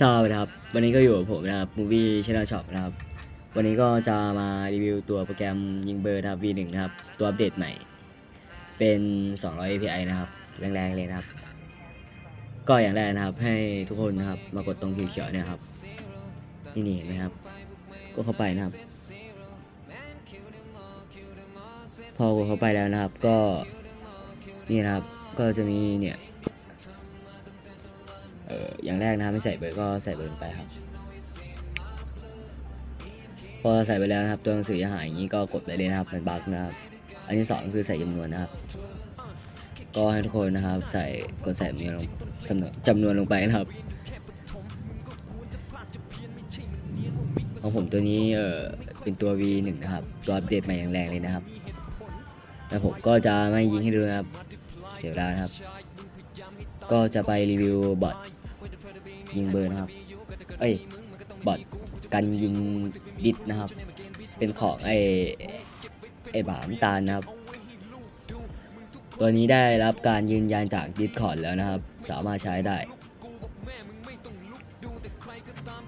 สวัสดีครับ วันนี้ก็อยู่กับผมนะครับ Movie Channel Shop นะครับ วันนี้ก็จะมารีวิวตัวโปรแกรมยิงเบอร์นะครับ V1 นะครับ ตัวอัปเดตใหม่ เป็น 200 API นะครับ แรงๆเลยนะครับ ก็อย่างแรกนะครับให้ทุกคนนะครับ มากดตรงเขียวๆเนี่ยครับ นี่นี่เห็นไหมครับ ก็เข้าไปนะครับ พอกดเข้าไปแล้วนะครับ ก็นี่นะครับ ก็จะมีเนี่ย เอออย่างแรกนะครับไม่ใส่เบอร์ก็ใส่เบอร์ลงไปครับ พอใส่ไปแล้วนะครับ ตัวหนังสือจะหายอย่างนี้ก็กดไปเลยนะครับมันบั๊กนะครับ อันที่สองคือใส่จำนวนนะครับ ก็ให้ทุกคนนะครับ ใส่กดใส่จำนวนลงจำนวนจำนวนลงไปนะครับของผมตัวนี้เออเป็นตัว V1 นะครับ ตัวอัปเดตใหม่อย่างแรงเลยนะครับแต่ผมก็จะไม่ยิงให้ดูนะครับ เสียเวลานะครับ ก็จะไปรีวิวบอทยิงเบอร์นะครับ เอ้ยบอทกันยิงดิสนะครับ เป็นของไอไอบามตาลนะครับ ตัวนี้ได้รับการยืนยันจากดิสคอร์ดแล้วนะครับ สามารถใช้ได้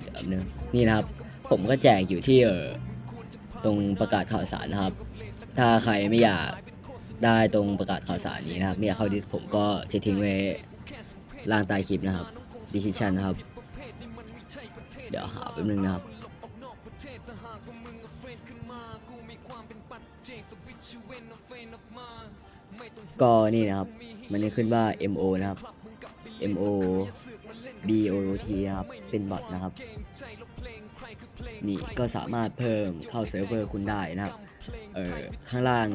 เดี๋ยวนึงนี่นะครับ ผมก็แจกอยู่ที่เออตรงประกาศข่าวสารนะครับ ถ้าใครไม่อยาก ได้ตรงประกาศข่าวสารนี้นะครับไม่อยากเข้าดิสผมก็จะทิ้งไว้ล่างใต้คลิปนะครับดีคิชันนะครับ เดี๋ยวหาแป๊บนึงนะครับก็นี่นะครับ มันจะขึ้นว่า MO นะครับ MO BOT นะครับ เป็นบอทนะครับ นี่ก็สามารถเพิ่มเข้าเซิร์ฟเวอร์คุณได้นะครับ เออข้างล่าง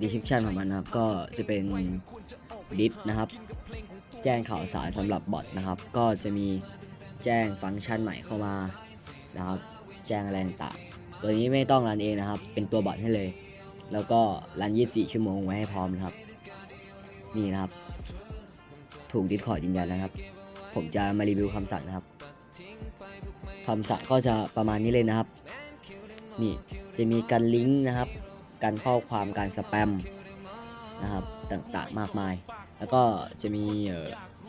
description ของมันนะครับ ก็จะเป็นดิสนะครับ แจ้งข่าวสารสำหรับบอทนะครับ ก็จะมีแจ้งฟังก์ชันใหม่เข้ามานะครับ แจ้งอะไรต่างๆตัวนี้ไม่ต้องรันเองนะครับ เป็นตัวบอทให้เลย แล้วก็รัน 24 ชั่วโมงไว้ให้พร้อมนะครับ นี่นะครับ ถูกดิสคอร์ดยืนยันนะครับ ผมจะมารีวิวคำสั่งนะครับคำสั่งก็จะประมาณนี้เลยนะครับ นี่จะมีการลิงก์นะครับ การข้อความการสแปมนะครับต่างๆมากมาย แล้วก็จะมี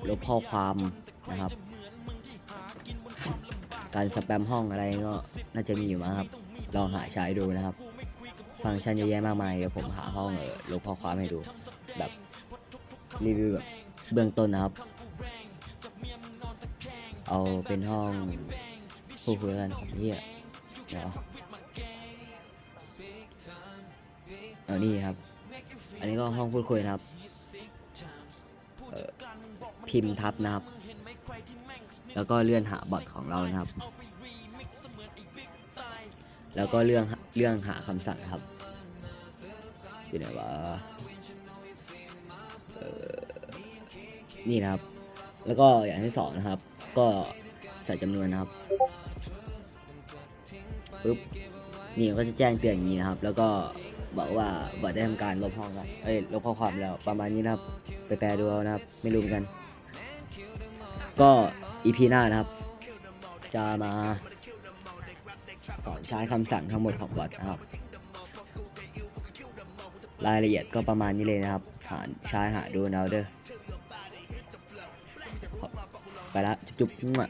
ลบข้อความนะครับ การสแปมห้องอะไรก็น่าจะมีอยู่มั้งครับ ลองหาใช้ดูนะครับ ฟังก์ชันเยอะแยะมากมายเดี๋ยวผมหาห้องเออลบข้อความให้ดูแบบรีวิวแบบเบื้องต้นนะครับ เอาเป็นห้องพูดคุยกันเฮียเดี๋ยว เอานี่ครับ อันนี้ก็ห้องพูดคุยนะครับพิมพ์ทับนะครับ แล้วก็เลื่อนหาบอทของเรานะครับ แล้วก็เรื่องเรื่องหาคำสั่งครับอยู่ไหนวะเอ่อนี่นะครับ แล้วก็อย่างที่สองนะครับ ก็ใส่จำนวนนะครับปึ๊บนี่ก็จะแจ้งเตือนอย่างนี้นะครับ แล้วก็ บอกว่าบอทได้ทำการลบห้องกันเอ้ยลบข้อความแล้วประมาณนี้นะครับ ไปแปลดูเอานะครับ ไม่รู้เหมือนกัน ก็อีพีหน้านะครับ จะมาสอนใช้คำสั่งทั้งหมดของบอทนะครับ รายละเอียดก็ประมาณนี้เลยนะครับ หาใช้หาดูเอาเด้อไปละจุ๊บๆมั่ว